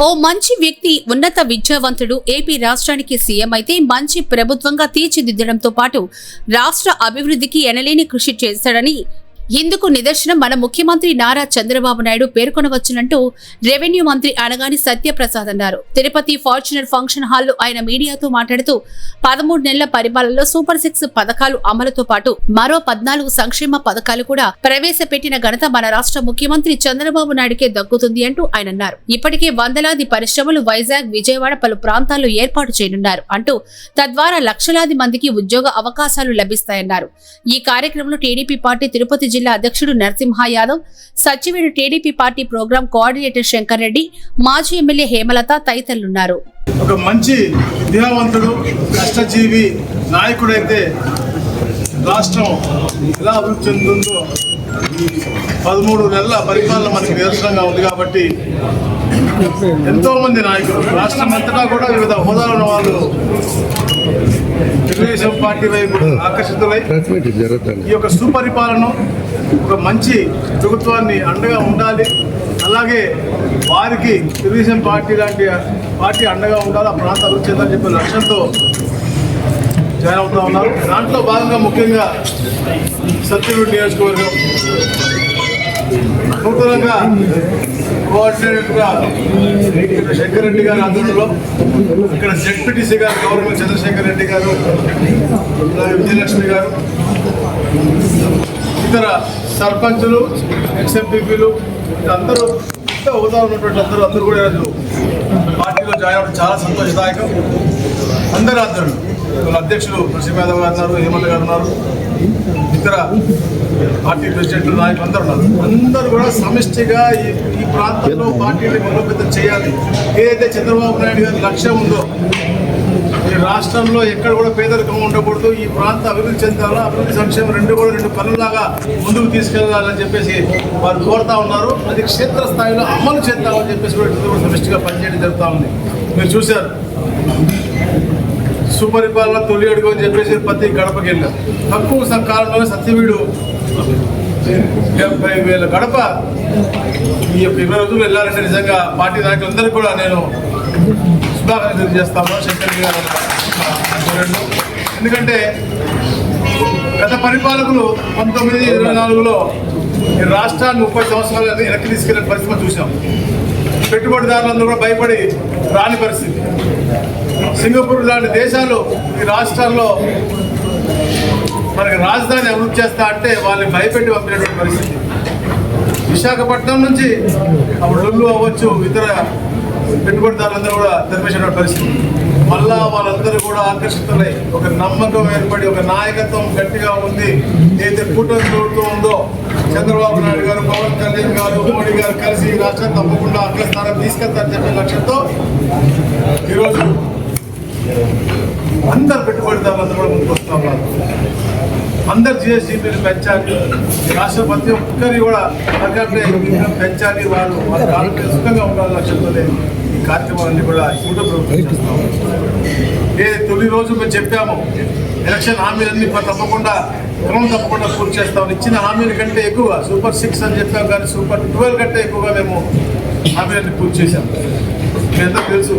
ఓ మంచి వ్యక్తి ఉన్నత విద్యావంతుడు ఏపీ రాష్ట్రానికి సీఎం అయితే మంచి ప్రభుత్వంగా తీర్చిదిద్దడంతో పాటు రాష్ట్ర అభివృద్ధికి ఎనలేని కృషి చేస్తాడని ఇందుకు నిదర్శనం మన ముఖ్యమంత్రి నారా చంద్రబాబు నాయుడు పేర్కొనవచ్చునంటూ రెవెన్యూ మంత్రి అనగాని సత్యప్రసాద్ అన్నారు. తిరుపతి ఫార్చునర్ ఫంక్షన్ హాల్లో ఆయన మీడియాతో మాట్లాడుతూ పదమూడు నెలల పరిపాలనలో సూపర్ సిక్స్ పథకాలు అమలుతో పాటు మరో పద్నాలుగు సంక్షేమ పథకాలు కూడా ప్రవేశపెట్టిన ఘనత మన రాష్ట్ర ముఖ్యమంత్రి చంద్రబాబు నాయుడుకే దక్కుతుంది అంటూ ఆయన అన్నారు. ఇప్పటికే వందలాది పరిశ్రమలు వైజాగ్ విజయవాడ పలు ప్రాంతాల్లో ఏర్పాటు చేయనున్నారు అంటూ తద్వారా లక్షలాది మందికి ఉద్యోగ అవకాశాలు లభిస్తాయన్నారు. ఈ కార్యక్రమంలో టీడీపీ పార్టీ తిరుపతి జిల్లా అధ్యక్షుడు Narasimha Yadav సచివుడు TDP party programme coordinator Shankar Reddy మాజీ ఎమ్మెల్యే హేమలత తదితరులున్నారు. ఒక మంచి విద్యావంతుడు కష్టజీవి నాయకుడైతే రాష్ట్రం ఎలా అభివృద్ధి చెందుతుందో పదమూడు నెలల పరిపాలన మనకి నిదర్శనంగా ఉంది కాబట్టి ఎంతో మంది నాయకులు రాష్ట్రం అంతటా కూడా వివిధ హోదాలో ఉన్న వాళ్ళు తెలుగుదేశం పార్టీ వైపు ఆకర్షితులై ఈ యొక్క సుపరిపాలన ఒక మంచి ప్రభుత్వాన్ని అండగా ఉండాలి. అలాగే వారికి తెలుగుదేశం పార్టీ లాంటి పార్టీ అండగా ఉండాలి. ఆ ప్రాంత అభివృద్ధి చెందాలని చెప్పే లక్ష్యంతో జాయిన్ అవుతా ఉన్నారు దాంట్లో భాగంగా ముఖ్యంగా సత్యనూరు నియోజకవర్గం. నూతనంగా కోఆర్డినేటర్గా శంకర్ రెడ్డి గారి ఆధ్వర్యంలో ఇక్కడ జెడ్పీటీసీ గారు గవర్నమెంట్ చంద్రశేఖర్ రెడ్డి గారు విజయలక్ష్మి గారు ఇతర సర్పంచులు ఎక్స్ఎంపీపీలు అందరూ ఇంత హోదా ఉన్నటువంటి అందరూ అందరూ కూడా ఈరోజు పార్టీలో జాయిన్ అవ్వడం చాలా సంతోషదాయకం. అందరూ అందరు వాళ్ళ అధ్యక్షులు నరసింహ యాదవ్ గారు ఉన్నారు హేమంత్ గారు ఉన్నారు ఇతర పార్టీ ప్రెసిడెంట్లు నాయకులు అందరూ ఉన్నారు. అందరూ కూడా సమిష్టిగా ఈ ఈ ప్రాంతంలో పార్టీని బలోపేతం చేయాలి. ఏదైతే చంద్రబాబు నాయుడు గారి లక్ష్యం ఉందో ఈ రాష్ట్రంలో ఎక్కడ కూడా పేదరికం ఉండకూడదు. ఈ ప్రాంత అభివృద్ధి చెందాలా అభివృద్ధి సంక్షేమం రెండు కూడా రెండు పనులాగా ముందుకు తీసుకెళ్ళాలని చెప్పేసి వారు కోరుతా ఉన్నారు. అది క్షేత్రస్థాయిలో అమలు చేద్దామని చెప్పేసి కూడా సమిష్టిగా పనిచేయడం జరుగుతూ ఉంది. మీరు చూశారు. సుపరిపాలన తొలి అడుగు అని చెప్పేసి ప్రతి గడపకి వెళ్ళాం. తక్కువ కాలంలో కాలంలోనే సత్యవీడు డెబ్బై వేల గడప ఈ యొక్క ఇరవై రోజులు వెళ్ళాలంటే నిజంగా పార్టీ నాయకులందరికీ కూడా నేను శుభాకాంక్షలు తెలియజేస్తాను శంకర్ గారు ఎందుకంటే గత పరిపాలకులు పంతొమ్మిది ఇరవై నాలుగులో ఈ రాష్ట్రాన్ని ముప్పై సంవత్సరాలు వెనక్కి తీసుకెళ్ళే పరిస్థితి చూసాం పెట్టుబడిదారులందరూ కూడా భయపడి రాని పరిస్థితి. సింగపూర్ లాంటి దేశాలు ఈ రాష్ట్రాల్లో మనకి రాజధాని అభివృద్ధి చేస్తా అంటే వాళ్ళని భయపెట్టి పంపినటువంటి పరిస్థితి. విశాఖపట్నం నుంచి అప్పుడు అవ్వచ్చు ఇతర పెట్టుబడిదారులందరూ కూడా తరిమేసిన పరిస్థితి మళ్ళా వాళ్ళందరూ కూడా ఆకర్షితులై ఒక నమ్మకం ఏర్పడి ఒక నాయకత్వం గట్టిగా ఉంది. ఏదైతే కూటమి ప్రభుత్వం ఉందో చంద్రబాబు నాయుడు గారు పవన్ కళ్యాణ్ గారు మోడీ గారు కలిసి రాష్ట్రం తప్పకుండా అగ్రస్థానం తీసుకెళ్తారని చెప్పే లక్ష్యంతో ఈరోజు అందరు పెట్టుబడిదారులందరూ కూడా ముందుకు వస్తా ఉన్నారు. అందరు జిఎస్టీపీని పెంచాలి. రాష్ట్ర ప్రతి ఒక్కరి కూడా పర్కాటే పెంచాలి. వాళ్ళు వాళ్ళ ఆరోగ్య సుఖంగా ఉండాలి లక్ష్యంతోనే ఈ కార్యక్రమాలన్నీ కూడా కూడా ప్రభుత్వం ఏ తొలి రోజు మేము చెప్పాము ఎలక్షన్ హామీలన్నీ తప్పకుండా క్రమం తప్పకుండా పూర్తి చేస్తామని. ఇచ్చిన హామీల కంటే ఎక్కువ సూపర్ సిక్స్ అని చెప్పాం కానీ సూపర్ ట్వెల్వ్ కంటే ఎక్కువగా మేము హామీలన్నీ పూర్తి చేశాం. మీ అందరూ తెలుసు.